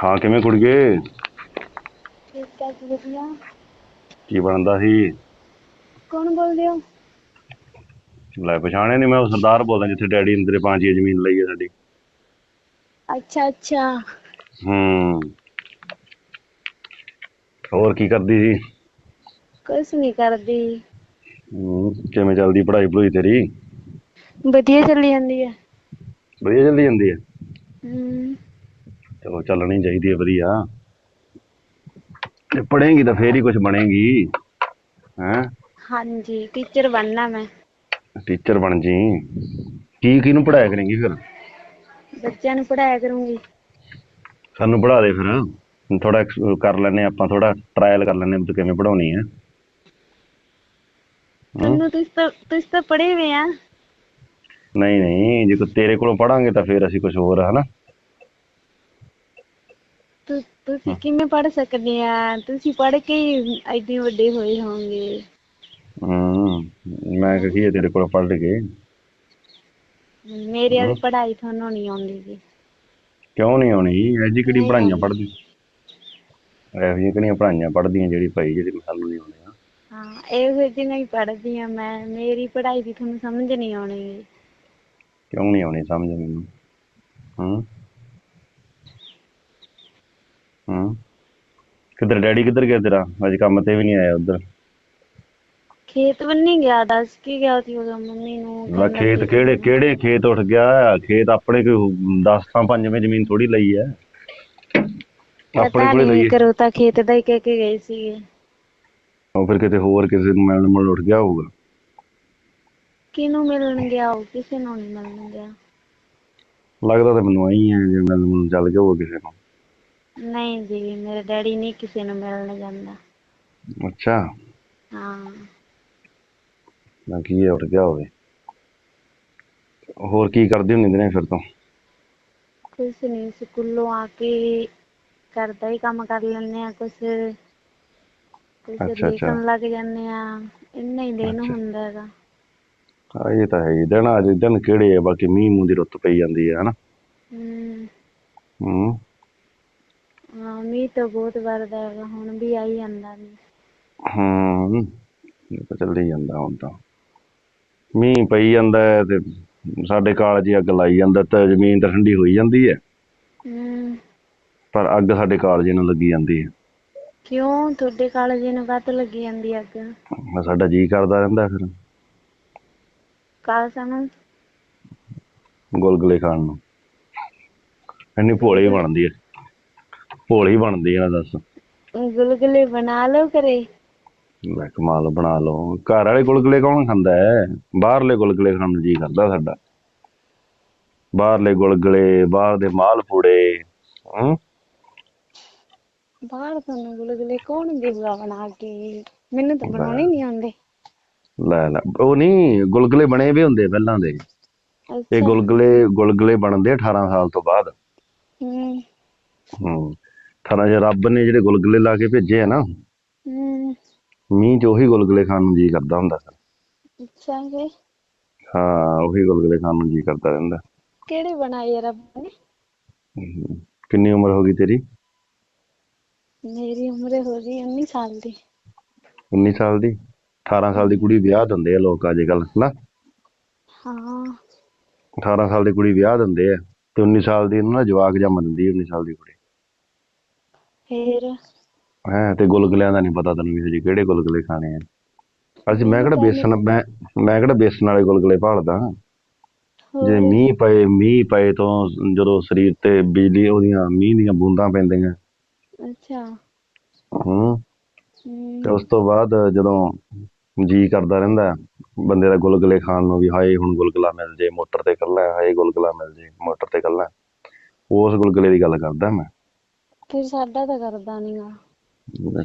ਹਾਂ ਕਿਵੇਂ ਕੁੜੀਏ ਠੀਕ ਹੈ ਵਧੀਆ। ਕੀ ਬਣਦਾ ਸੀ? ਕੌਣ ਬੋਲਦੇ ਹੋ? ਲੈ ਪਛਾਣਿਆ ਨਹੀਂ ਮੈਂ ਉਹ ਸਰਦਾਰ ਬੋਲਦਾ ਜਿੱਥੇ ਡੈਡੀ ਪੰਜ ਏ ਜ਼ਮੀਨ ਲਈ ਹੈ ਸਾਡੀ। ਅੱਛਾ ਅੱਛਾ। ਹੂੰ। ਹੋਰ ਕੀ ਕਰਦੀ ਸੀ? ਕੁਛ ਨਹੀਂ ਕਰਦੀ। ਹੂੰ ਕਿਵੇਂ ਚੱਲਦੀ ਪੜ੍ਹਾਈ ਪੜੂਈ ਤੇਰੀ? ਵਧੀਆ ਚੱਲੀ ਜਾਂਦੀ ਹੈ ਵਧੀਆ ਚੱਲਦੀ ਜਾਂਦੀ ਹੈ। ਹਮ, ਚਲੋ ਚੱਲਣੀ ਚਾਹੀਦੀ ਹੈ ਵਧੀਆ। ਤੇ ਪੜ੍ਹੇਂਗੀ ਤਾਂ ਫੇਰ ਹੀ ਕੁਝ ਬਣੇਗੀ ਹੈਂ? ਹਾਂਜੀ ਟੀਚਰ ਬਣਨਾ ਮੈਂ। ਟੀਚਰ ਬਣ ਜੀ। ਕੀ ਕਿਹਨੂੰ ਪੜਾਇਆ ਕਰੇਂਗੀ ਫਿਰ? ਬੱਚਿਆਂ ਨੂੰ ਪੜਾਇਆ ਕਰੂੰਗੀ। ਸਾਨੂੰ ਪੜਾ ਦੇ ਫਿਰ। ਥੋੜਾ ਕਰ ਲੈਨੇ ਆਪਾਂ ਥੋੜਾ ਟਰਾਇਲ ਕਰ ਲੈਨੇ ਤੂੰ ਕਿਵੇਂ ਪੜਾਉਣੀ ਹੈ। ਤੁਹਾਨੂੰ ਤੁਸੀਂ ਤਾਂ ਤੁਸੀਂ ਤਾਂ ਪੜ੍ਹੇ ਹੋਏ ਆ। ਨਹੀਂ ਨਹੀਂ ਜੇ ਕੋ ਤੇਰੇ ਕੋਲੋਂ ਪੜਾਂਗੇ ਤਾਂ ਫਿਰ ਅਸੀਂ ਕੁਝ ਹੋਰ ਹਨਾ? ਤੁਸੀਂ ਕਿਵੇਂ ਪੜ੍ਹ ਸਕਦੇ ਆ? ਤੁਸੀਂ ਪੜ੍ਹ ਕੇ ਹੀ ਐਡੇ ਵੱਡੇ ਹੋਏ ਹੋਵੋਗੇ। ਹੂੰ ਮੈਂ ਕਹੀ ਹੈ ਤੇਰੇ ਕੋਲੋਂ ਪੜ ਕੇ। ਮੇਰੀ ਵਾਲੀ ਪੜ੍ਹਾਈ ਤੁਹਾਨੂੰ ਨਹੀਂ ਆਉਂਦੀ ਜੀ। ਕਿਉਂ ਨਹੀਂ ਆਉਣੀ? ਐਜੀ ਕਿਹੜੀ ਪੜਾਈਆਂ ਪੜਦੀ ਇਹੋ ਜਿਹੀਆਂ ਕਿਹੜੀਆਂ ਪੜਾਈਆਂ ਪੜਦੀਆਂ ਜਿਹੜੀ ਭਾਈ ਜਿਹੜੀ ਸਾਨੂੰ ਨਹੀਂ ਆਉਂਦੀਆਂ ਹਾਂ ਇਹੋ ਜਿਹੀਆਂ ਹੀ ਪੜ੍ਹਦੀ ਆ ਮੈਂ। ਮੇਰੀ ਪੜ੍ਹਾਈ ਦੀ ਤੁਹਾਨੂੰ ਸਮਝ ਨਹੀਂ ਆਉਣੀ। ਕਿਉਂ ਨਹੀਂ ਆਉਣੀ ਸਮਝ ਮੈਨੂੰ? ਹੂੰ। ਹੂੰ। ਕਿੱਧਰ ਡੈਡੀ ਕਿੱਧਰ ਗਿਆ ਤੇਰਾ? ਅੱਜ ਕੰਮ ਤੇ ਵੀ ਨਹੀਂ ਆਇਆ ਉਧਰ। ਖੇਤ ਬੰਨੀ ਗਿਆ ਦੱਸ ਕੇ ਗਿਆ ਸੀ ਉਹਦਾ ਮੰਮੀ ਨੂੰ? ਲੈ ਖੇਤ ਕਿਹੜੇ ਕਿਹੜੇ ਖੇਤ ਉੱਠ ਗਿਆ ਖੇਤ ਆਪਣੇ ਕੋਈ 10 ਤਾਂ ਪੰਜਵੇਂ ਜ਼ਮੀਨ ਥੋੜੀ ਲਈ ਹੈ ਆਪਣੇ ਕੋਲੇ ਲਈ। ਕਰੋ ਤਾਂ ਖੇਤ ਦਾ ਹੀ ਕਹਿ ਕੇ ਗਏ ਸੀਗੇ। ਉਹ ਫਿਰ ਕਿਤੇ ਹੋਰ ਕਿਸੇ ਨੂੰ ਮਿਲਣ ਮੁਲਣ ਉੱਠ ਗਿਆ ਹੋਊਗਾ। ਕਿਹਨੂੰ ਮਿਲਣ ਗਿਆ ਉਹ? ਕਿਸੇ ਨੂੰ ਨਹੀਂ ਮਿਲਣ ਗਿਆ। ਲੱਗਦਾ ਤਾਂ ਮੈਨੂੰ ਆਈ ਹੈ ਜੇ ਮਿਲਣ ਮੁਲਣ ਚੱਲ ਗਿਆ ਹੋਊਗਾ ਕਿਸੇ ਨੂੰ। ਨਹੀਂ ਜੀ ਮੇਰੇ ਡੈਡੀ ਨਹੀਂ ਕਿਸੇ ਨੂੰ ਮਿਲਣ ਜਾਂਦਾ। ਅੱਛਾ। ਹਾਂ। ਮੈਂ ਕੀ ਉੱਠ ਗਿਆ ਹੋਵੇ। ਹੋਰ ਕੀ ਕਰਦੀ ਹੁੰਦੀ ਦਿਨੇ ਫਿਰ ਤੋਂ? ਕੁਛ ਨਹੀਂ ਸਕੂਲੋਂ ਆ ਕੇ ਘਰ ਦਾ ਹੀ ਕੰਮ ਕਰ ਲੈਂਦੇ ਆ ਕੁਛ। ਕੁਛ ਅੱਛਾ, ਅੱਛਾ। ਲੱਗ ਜਾਂਦੇ ਆ ਇੰਨਾ ਹੀ ਦਿਨ ਅੱਛਾ। ਹੁੰਦਾ ਹੈਗਾ। ਹਾਂ ਇਹ ਤਾਂ ਹੈ ਹੀ। ਦਿਨ ਅੱਜ ਦਿਨ ਕਿਹੜੇ ਆ ਬਾਕੀ ਮੀਂਹ ਮੂੰਹ ਦੀ ਰੁੱਤ ਪਈ ਜਾਂਦੀ ਹੈ ਹਨਾ। ਹਮ ਹੂੰ। ਹਾਂ ਮੀਂਹ ਤਾਂ ਬਹੁਤ ਵਰਦਾ ਹੈਗਾ ਹੁਣ ਵੀ ਆਈ ਜਾਂਦਾ ਮੀਂਹ। ਹੂੰ ਇਹ ਤਾਂ ਚੱਲੀ ਜਾਂਦਾ ਹੁਣ ਤਾਂ। ਮੀਂਹ ਪਈ ਜਾਂਦਾ ਹੈ ਤੇ ਸਾਡੇ ਕਾਲਜ ਅੱਗ ਲਾਈ ਜਾਂਦਾ ਤਾਂ ਜ਼ਮੀਨ ਤਾਂ ਠੰਡੀ ਹੋਈ ਜਾਂਦੀ ਹੈ। ਹਮ ਪਰ ਅੱਗ ਸਾਡੇ ਕਾਲਜ ਨੂੰ ਲੱਗੀ ਜਾਂਦੀ ਹੈ। ਕਿਉਂ? ਤੁਹਾਡੇ ਕਾਲਜ ਨੂੰ ਕੱਤ ਲੱਗੀ ਜਾਂਦੀ ਅੱਗ? ਮੈਂ ਸਾਡਾ ਜੀ ਕਰਦਾ ਰਹਿੰਦਾ ਫਿਰ। ਕਾਲ ਸਾਨੂੰ? ਗੁਲਗੁਲੇ ਖਾਣ ਨੂੰ। ਇੰਨੀ ਭੋਲੀ ਬਣਦੀ ਹੈ। ਭੋਲੀ ਬਣਦੀ ਹੈ ਨਾ ਦੱਸ। ਗੁਲਗੁਲੇ ਬਣਾ ਲਓ ਘਰੇ। ਲੈ ਕਮਾਲ ਬਣਾ ਲਓ। ਘਰ ਵਾਲੇ ਗੁਲਗੁਲੇ ਕੌਣ ਖਾਂਦਾ ਹੈ? ਬਾਹਰਲੇ ਗੁਲਗੁਲੇ ਖਾਣ ਨੂੰ ਜੀ ਕਰਦਾ ਸਾਡਾ। ਬਾਹਰਲੇ ਗੁਲਗੁਲੇ ਬਾਹਰ ਦੇ ਮਾਲ ਪੂੜੇ ਹੂੰ? ਬਾਹਰ ਤੁਹਾਨੂੰ ਗੁਲਗੁਲੇ ਕੌਣ ਦੇਊਗਾ ਬਣਾ ਕੇ? ਮੈਨੂੰ ਤਾਂ ਬਣਾਉਣੇ ਨਹੀਂ ਆਉਂਦੇ। ਲੈ ਲੈ ਉਹ ਨਹੀਂ ਗੁਲਗੁਲੇ ਬਣੇ ਵੀ ਹੁੰਦੇ ਪਹਿਲਾਂ ਦੇ। ਇਹ ਗੁਲਗੁਲੇ ਗੁਲਗੁਲੇ ਬਣਦੇ 18 ਸਾਲ ਤੋਂ ਬਾਅਦ। ਹਮ ਹੂੰ। 18 ਜੇ ਰੱਬ ਨੇ ਜਿਹੜੇ ਗੁਲਗੁਲੇ ਲਾ ਕੇ ਭੇਜੇ ਆ ਨਾ। ਹਮ ਮੀਂਹ ਚ ਉਹੀ ਗੁਲਗੁਲੇ ਖਾਣ ਨੂੰ ਜੀ ਕਰਦਾ ਹੁੰਦਾ ਸੀ ਅੱਛਾ ਜੀ। ਹਾਂ ਉਹੀ ਗੁਲਗੁਲੇ ਖਾਣ ਨੂੰ ਜੀ ਕਰਦਾ ਰਹਿੰਦਾ। ਕਿਹੜੇ ਬਣਾਏ ਆ ਰੱਬ ਨੇ। ਕਿੰਨੀ ਉਮਰ ਹੋ ਗਈ ਤੇਰੀ? ਮੇਰੀ ਉਮਰ ਹੋ ਗਈ 19 ਸਾਲ ਦੀ। 19 ਸਾਲ ਦੀ? 18 ਸਾਲ ਦੀ ਕੁੜੀ ਵਿਆਹ ਦਿੰਦੇ ਆ ਲੋਕ ਅੱਜ ਕੱਲ ਨਾ? ਹਾਂ। 18 ਸਾਲ ਦੀ ਕੁੜੀ ਵਿਆਹ ਦਿੰਦੇ ਆ ਤੇ 19 ਸਾਲ ਦੀ ਨੂੰ ਨਾ ਜਵਾਕ ਜੰਮ ਦਿੰਦੀ ਹੈ 19 ਸਾਲ ਦੀ ਕੁੜੀ। ਫੇਰ? ਹੈ ਤੇ ਗੁਲਗੁਲਿਆਂ ਦਾ ਨਹੀਂ ਪਤਾ ਤੈਨੂੰ ਵੀ ਹਜੇ ਕਿਹੜੇ ਗੁਲਗੁਲੇ ਖਾਣੇ ਆ। ਅਸੀਂ ਮੈਂ ਕਿਹੜਾ ਬੇਸਨ ਮੈਂ ਮੈਂ ਕਿਹੜਾ ਬੇਸਨ ਵਾਲੇ ਗੁਲਗੁਲੇ ਭਾਲਦਾ? ਜੇ ਮੀਂਹ ਪਏ ਮੀਂਹ ਪਏ ਤੋਂ ਜਦੋਂ ਸਰੀਰ ਤੇ ਬਿਜਲੀ ਉਹਦੀਆਂ ਮੀਂਹ ਦੀਆਂ ਬੂੰਦਾਂ ਪੈਂਦੀਆਂ। ਅੱਛਾ। ਹੂੰ। ਤੇ ਉਸ ਤੋਂ ਬਾਅਦ ਜਦੋਂ ਜੀ ਕਰਦਾ ਰਹਿੰਦਾ ਬੰਦੇ ਦਾ ਗੁਲਗੁਲੇ ਖਾਣ ਨੂੰ ਵੀ ਹਾਏ ਹੁਣ ਗੁਲਗੁਲਾ ਮਿਲ ਜੇ ਮੋਟਰ ਤੇ ਕੱਲਾ ਹਾਏ ਗੁਲਗੁਲਾ ਮਿਲ ਜੇ ਮੋਟਰ ਤੇ ਕੱਲਾ ਉਸ ਗੁਲਗੁਲੇ ਦੀ ਗੱਲ ਕਰਦਾ ਮੈਂ। ਫਿਰ ਸਾਡਾ ਤਾਂ ਕਰਦਾ ਨਹੀਂਗਾ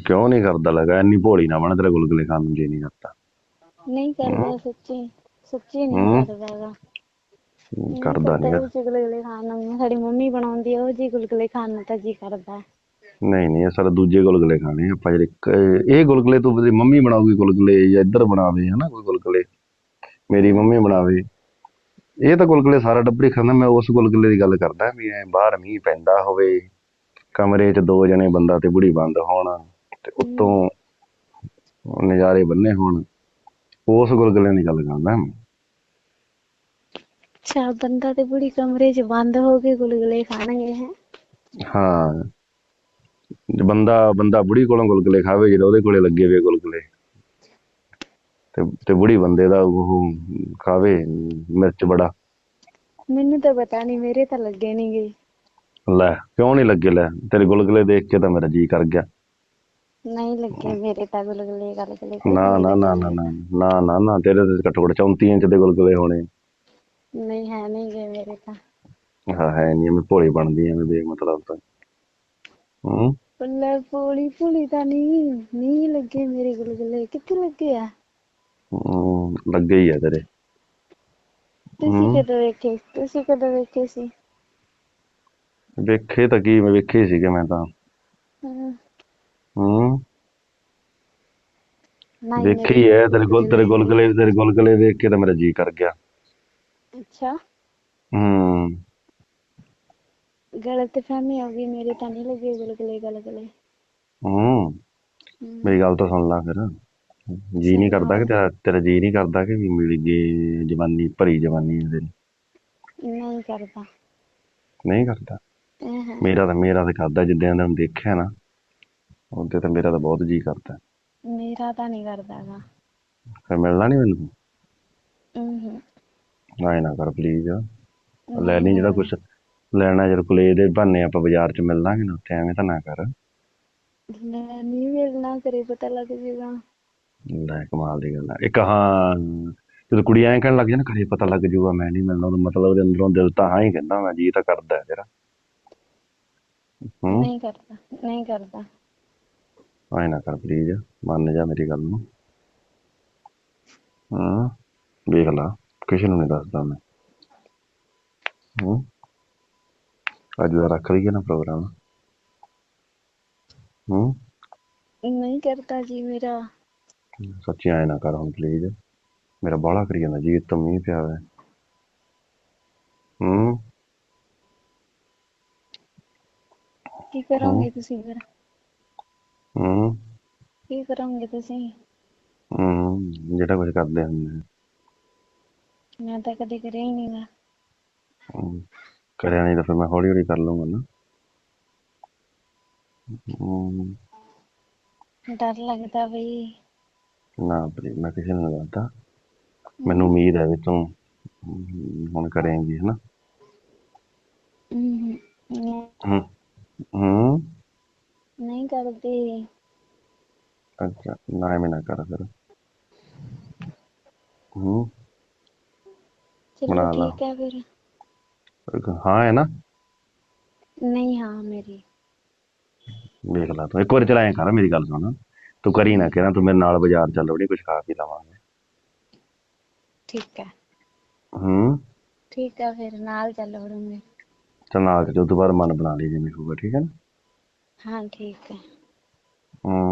ਕਿਉਂ ਨਹੀਂ ਕਰਦਾ ਲਗਾ? ਇੰਨੀ ਭੋਲੀ ਨਾ ਬਣ ਤੇਰਾ ਗੁਲਗੁਲੇ ਖਾਣ ਨੂੰ ਜੀ ਨਹੀਂ ਕਰਦਾ ਨਹੀਂ ਕਰਦਾ ਸੱਚੀ ਸੱਚੀ। ਨਹੀਂ ਕਰਦਾ ਹੈਗਾ। ਕਰਦਾ ਨਹੀਂ ਨਹੀਂ ਗੁਲਗੁਲੇ ਖਾਣ ਨੂੰ ਸਾਡੀ ਮੰਮੀ ਬਣਾਉਂਦੀ ਆ ਉਹ ਜੀ ਗੁਲਗੁਲੇ ਖਾਣ ਨੂੰ ਤਾਂ ਜੀ ਕਰਦਾ। ਨਹੀਂ ਨਹੀਂ ਅਸਲ ਦੂਜੇ ਗੁਲਗੁਲੇ ਖਾਣੇ ਆਪਾਂ ਜਿਹੜੇ ਇਹ ਗੁਲਗੁਲੇ ਤੂੰ ਉਹਦੀ ਮੰਮੀ ਬਣਾਉਗੀ ਗੁਲਗੁਲੇ ਜਾਂ ਇੱਧਰ ਬਣਾਵੇ ਹਨਾ ਕੋਈ ਗੁਲਗੁਲੇ। ਮੇਰੀ ਮੰਮੀ ਬਣਾਵੇ। ਇਹ ਤਾਂ ਗੁਲਗੁਲੇ ਸਾਰਾ ਟੱਬਰ ਹੀ ਖਾਂਦਾ ਮੈਂ ਉਸ ਗੁਲਗੁਲੇ ਦੀ ਗੱਲ ਕਰਦਾ ਵੀ ਐ ਬਾਹਰ ਮੀਂਹ ਪੈਂਦਾ ਹੋਵੇ ਕਮਰੇ 'ਚ ਦੋ ਜਣੇ ਬੰਦਾ ਤੇ ਬੁੜੀ ਬੰਦ ਹੋਣ ਤੇ ਉੱਤੋਂ ਨਜ਼ਾਰੇ ਬੰਨੇ ਹੋਣ ਉਸ ਗੁਲਗੁਲੇ ਦੀ ਗੱਲ ਕਰਦਾ ਮੈਂ। ਅੱਛਾ ਬੰਦਾ ਤੇ ਬੁੜੀ ਕਮਰੇ 'ਚ ਬੰਦ ਹੋ ਕੇ ਗੁਲਗੁਲੇ ਖਾਣਗੇ ਹੈ? ਹਾਂ। ਜੇ ਬੰਦਾ ਬੰਦਾ ਬੁੜੀ ਕੋਲੋਂ ਗੁਲਗੁਲੇ ਖਾਵੇ ਜਦੋਂ ਉਹਦੇ ਕੋਲੇ ਲੱਗੇ ਵੇ ਗੁਲਗੁਲੇ। ਤੇ ਤੇ ਬੁੜੀ ਬੰਦੇ ਦਾ ਉਹ ਖਾਵੇ ਮਿਰਚ ਬੜਾ। ਮੈਨੂੰ ਤਾਂ ਪਤਾ ਨਹੀਂ ਮੇਰੇ ਤਾਂ ਲੱਗੇ ਨੀ ਗੇ। ਲੈ ਕਿਉਂ ਨਹੀਂ ਲੱਗੇ ਲੈ? ਤੇਰੇ ਗੁਲਗੁਲੇ ਦੇਖ ਕੇ ਤਾਂ ਮੇਰਾ ਜੀ ਕਰ ਗਿਆ। ਨਹੀਂ ਲੱਗੇ ਮੇਰੇ ਤਾਂ ਗੁਲਗੁਲੇ ਗੁਲਗੁਲੇ ਕੁਛ ਨਾ ਨੀ ਨਾ ਨਾ ਨਾ ਨਾ ਨਾ ਨਾ ਤੇਰੇ ਤੇ ਘੱਟੋ ਘੱਟ 34 ਇੰਚ ਦੇ ਗੁਲਗੁਲੇ ਹੋਣੇ। ਨਹੀਂ ਹੈ ਨਹੀਂ ਗੇ ਮੇਰੇ ਤਾਂ। ਹਾਂ ਹੈ ਨਹੀਂ ਐਵੇਂ ਭੋਲੀ ਬਣਦੀ ਐਵੇਂ ਬੇ ਮਤਲਬ ਤਾਂ। ਹੂੰ? ਪੱਲੇ ਪੋਲੀ ਪੁਲੀ ਤਾਂ ਨਹੀਂ ਨਹੀਂ ਲੱਗੇ ਮੇਰੇ ਗੁਲਗੁਲੇ। ਕਿੱਥੇ ਲੱਗੇ ਆ? ਹੂੰ, ਲੱਗੇ ਹੀ ਆ ਤੇਰੇ। ਤੁਸੀਂ। ਕਦੋਂ ਵੇਖੇ? ਤੁਸੀਂ ਕਦੋਂ ਵੇਖੇ ਸੀ? ਵੇਖੇ ਤਾਂ ਕੀ ਮੈਂ ਵੇਖੇ ਹੀ ਸੀਗੇ ਮੈਂ ਤਾਂ। ਹਾਂ, ਹੂੰ। ਨਹੀਂ ਵੇਖੇ ਐ ਤੇਰੇ ਗੁਲ ਤੇਰੇ ਗੁਲਗੁਲੇ ਤੇਰੇ ਗੁਲਗੁਲੇ ਵੇਖ ਕੇ ਤਾਂ ਮੇਰਾ ਜੀ ਕਰ ਗਿਆ। ਅੱਛਾ। ਹੂੰ। ਗਲਤ ਫਹਿਮੀ ਹੋ ਗਈ ਮੇਰੇ ਤਾਂ ਨਹੀਂ ਲੱਗੇ ਗੁਲਗੁਲੇ ਗੁਲਗੁਲੇ ਹੂੰ। ਹਮ, ਮੇਰੀ ਗੱਲ ਤਾਂ ਸੁਣ ਲੈ ਫਿਰ। ਜੀ ਨਹੀਂ ਕਰਦਾ ਕਿ ਤੇਰਾ ਤੇਰਾ ਜੀ ਨਹੀਂ ਕਰਦਾ ਕਿ ਵੀ ਮਿਲ ਗਈ ਜਵਾਨੀ ਭਰੀ ਜਵਾਨੀ ਹੈ ਤੇਰੀ ਨਹੀਂ ਕਰਦਾ। ਨਹੀਂ ਕਰਦਾ। ਮੇਰਾ ਤਾਂ ਮੇਰਾ ਤਾਂ ਕਰਦਾ ਜਿੱਦਾਂ ਦਾ ਮੈਂ ਦੇਖਿਆ ਨਾ ਉਹਦੇ ਤਾਂ ਮੇਰਾ ਤਾਂ ਬਹੁਤ ਜੀ ਕਰਦਾ। ਮੇਰਾ ਤਾਂ ਨਹੀਂ ਕਰਦਾਗਾ ਫਿਰ ਮਿਲਣਾ ਨਹੀਂ ਮੈਨੂੰ? ਹਮ ਨਾ ਨਾ ਕਰ ਪਲੀਜ਼ ਲੈ ਲਈ ਜਿਹੜਾ ਕੁਛ ਲੈਣਾ ਜਰ ਕੋਲੇ ਇਹਦੇ ਬਹਾਨੇ ਆਪਾਂ ਬਾਜ਼ਾਰ 'ਚ ਮਿਲ ਲਾਂਗੇ ਨਾ ਉੱਥੇ ਐਵੇਂ ਤਾਂ ਨਾ ਕਰ। ਨਹੀਂ ਮਿਲਣਾ ਕਰੇ ਪਤਾ ਲੱਗ ਜੇਗਾ। ਲੈ ਕਮਾਲ ਦੀ ਗੱਲ ਆ। ਇੱਕ ਹਾਂ ਜਦੋਂ ਕੁੜੀ ਐਂ ਕਹਿਣ ਲੱਗ ਨਾ ਘਰੇ ਪਤਾ ਲੱਗ ਜਾਊਗਾ ਮੈਂ ਨਹੀਂ ਮਿਲਣਾ ਉਹਦਾ ਮਤਲਬ ਉਹਦੇ ਅੰਦਰੋਂ ਦਿਲ ਤਾਂ ਹਾਂ ਹੀ ਕਹਿੰਦਾ ਮੈਂ ਜੀ ਤਾਂ ਕਰਦਾ ਹੈ ਤੇਰਾ ਹੂੰ। ਨਹੀਂ ਕਰਦਾ ਨਹੀਂ ਕਰਦਾ। ਐਂ ਨਾ ਕਰ ਪਲੀਜ਼ ਮੰਨ ਜਾ ਮੇਰੀ ਗੱਲ ਨੂੰ। ਹਾਂ ਵੇਖ ਲਾ ਕਿਸੇ ਨੂੰ ਨਹੀਂ ਦੱਸਦਾ ਮੈਂ। ਹੂੰ। ਅੱਜ ਦਾ ਰੱਖ ਲਈਏ ਨਾ ਪ੍ਰੋਗਰਾਮ ਹੂੰ। ਨਹੀਂ ਕਰਦਾ ਜੀ ਮੇਰਾ। ਸੱਚੀ ਐਂ ਨਾ ਕਰ ਹੁਣ ਪਲੀਜ਼ ਮੇਰਾ ਬਾਹਲਾ ਕਰੀ ਜਾਂਦਾ ਜੀ ਤਾਂ ਮੀਂਹ ਪਿਆ ਹੋਇਆ। ਹੂੰ। ਕੀ ਕਰੋਗੇ ਤੁਸੀਂ ਫਿਰ? ਹੂੰ। ਕੀ ਕਰੋਗੇ ਤੁਸੀਂ? ਹੂੰ ਜਿਹੜਾ ਕੁਝ ਕਰਦੇ ਹੁੰਦੇ ਆ। ਮੈਂ ਤਾਂ ਕਦੇ ਕਰਿਆ ਹੀ ਨਹੀਂਗਾ ਹੂੰ। ਕਰਿਆ ਨਹੀਂ ਤਾਂ ਫਿਰ ਮੈਂ ਹੌਲੀ ਹੌਲੀ ਕਰ ਲੂੰਗਾ ਨਾ। ਹੂੰ। ਡਰ ਲੱਗਦਾ ਬਈ। ਨਾ please, ਮੈਂ ਕਿਸੇ ਨੂੰ ਨਹੀਂ ਦੱਸਦਾ ਮੈਨੂੰ ਉਮੀਦ ਹੈ ਵੀ ਤੂੰ ਹਮ, ਹੁਣ ਕਰੇਂਗੀ ਹਨਾ। ਹਮ, ਨਹੀਂ- ਹੂੰ। ਹੂੰ। ਨਹੀਂ ਕਰਦੀ। ਅੱਛਾ ਨਾ ਐਵੇਂ ਨਾ ਕਰ ਫਿਰ। ਹੂੰ। ਚਲੋ ਬਣਾ ਲਾ। ਠੀਕ ਹੈ ਫਿਰ। ਇੱਕ ਹਾਂ ਹੈ ਨਾ? ਨਹੀਂ ਹਾਂ ਮੇਰੀ। ਵੇਖ ਲਾ ਤੂੰ ਇੱਕ ਵਾਰ ਚਲਾਇਆ ਕਰ ਮੇਰੀ ਗੱਲ ਸੁਣ। ਤੂੰ ਕਰੀ ਨਾ ਕਹਿਣਾ ਤੂੰ ਮੇਰੇ ਨਾਲ ਬਾਜ਼ਾਰ ਚੱਲ ਵੜੀ ਕੁਝ ਖਾ ਪੀ ਲਵਾਂਗੇ। ਠੀਕ ਹੈ। ਹੂੰ। ਠੀਕ ਹੈ ਫਿਰ ਨਾਲ ਚੱਲ ਵੜੂੰਗੇ। ਚੱਲ ਨਾਲ ਜੋ ਦੁਬਾਰਾ ਮਨ ਬਣਾ ਲਈ ਜਿਵੇਂ ਹੋਊਗਾ ਠੀਕ ਹੈ ਨਾ? ਹਾਂ ਠੀਕ ਹੈ। ਹੂੰ।